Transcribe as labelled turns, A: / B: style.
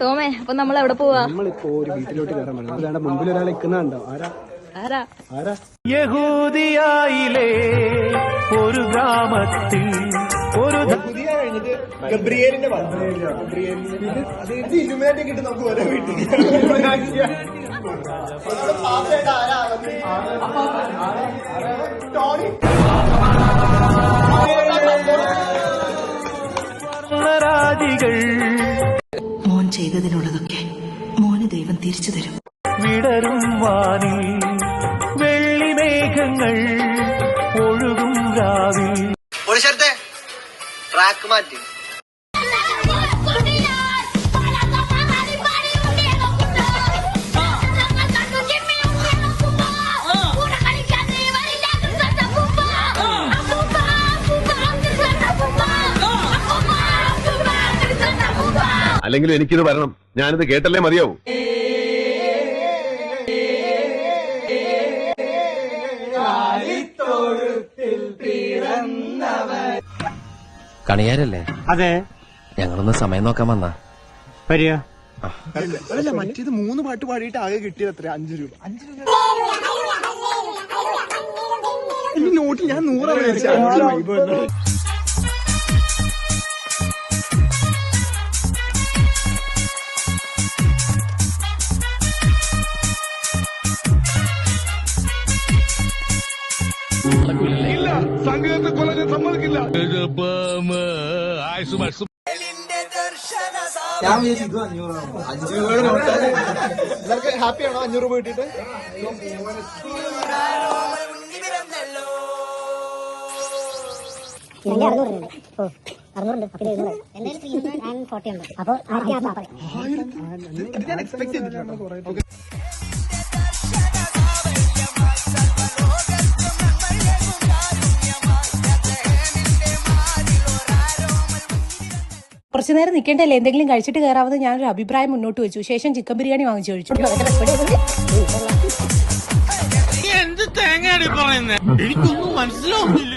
A: ടോമേ അപ്പൊ നമ്മൾ എവിടെ പോവാ?
B: നമ്മളിപ്പോ ഒരു വീട്ടിലോട്ട് കയറാൻ പറ്റും മുമ്പിൽ ഒരാൾ നിൽക്കുന്നുണ്ടോ ആരാ?
A: ആരാ?
B: ആരാ?
C: യഹൂദിയായിലേ ഒരു ഗ്രാമത്തിൽ ഒരു
B: ഗബ്രിയേലിന്റെ
C: രാജികൾ
D: ചെയ്തതിനുള്ളതൊക്കെ മോന് ദൈവം തിരിച്ചു തരും.
C: വിടരും വാനിൽ വെള്ളിമേഘങ്ങൾ ഒഴുകും രാവിൽ.
E: ട്രാക്ക് മാറ്റി.
F: അല്ലെങ്കിലും എനിക്കിത് വരണം. ഞാനിത് കേട്ടല്ലേ മതിയാവൂ.
G: കണിയാരല്ലേ?
B: അതെ.
G: ഞങ്ങളൊന്ന് സമയം നോക്കാൻ വന്നാ.
B: വരിക. അല്ല മറ്റേത് മൂന്ന് പാട്ട് പാടിയിട്ട് ആകെ കിട്ടിയത് അത്ര അഞ്ചു രൂപ. അഞ്ചു രൂപ. നോട്ടിൽ ഞാൻ നൂറാണ് കൊല. ഞാൻ വിചാരിച്ചു ഇത് അഞ്ഞൂറാണ് അഞ്ചു രൂപയുടെ നോട്ടാണ് എല്ലാവർക്കും ഹാപ്പിയാണോ അഞ്ഞൂറ് രൂപ കിട്ടിയിട്ട്?
H: ഇതിന്റെ അറുന്നൂറുണ്ട് ഓ അറുന്നൂറുണ്ട്. അപ്പൊ എഴുന്നൂറ് എന്റെ ത്രീ ഹൺഡ്രഡ് ആൻഡ് ഫോർട്ടി ഉണ്ട്. അപ്പൊ ആയിരത്തി അറുന്നൂറ്.
I: കുറച്ചു നേരം നിൽക്കേണ്ടല്ലേ എന്തെങ്കിലും കഴിച്ചിട്ട് കയറാമെന്ന് ഞാനൊരു അഭിപ്രായം മുന്നോട്ട് വെച്ചു. ശേഷം ചിക്കൻ ബിരിയാണി വാങ്ങിച്ചു കഴിച്ചു.
C: എന്ത് തേങ്ങയാണ് പറയുന്നത് എനിക്കൊന്നും മനസ്സിലാവുന്നില്ല.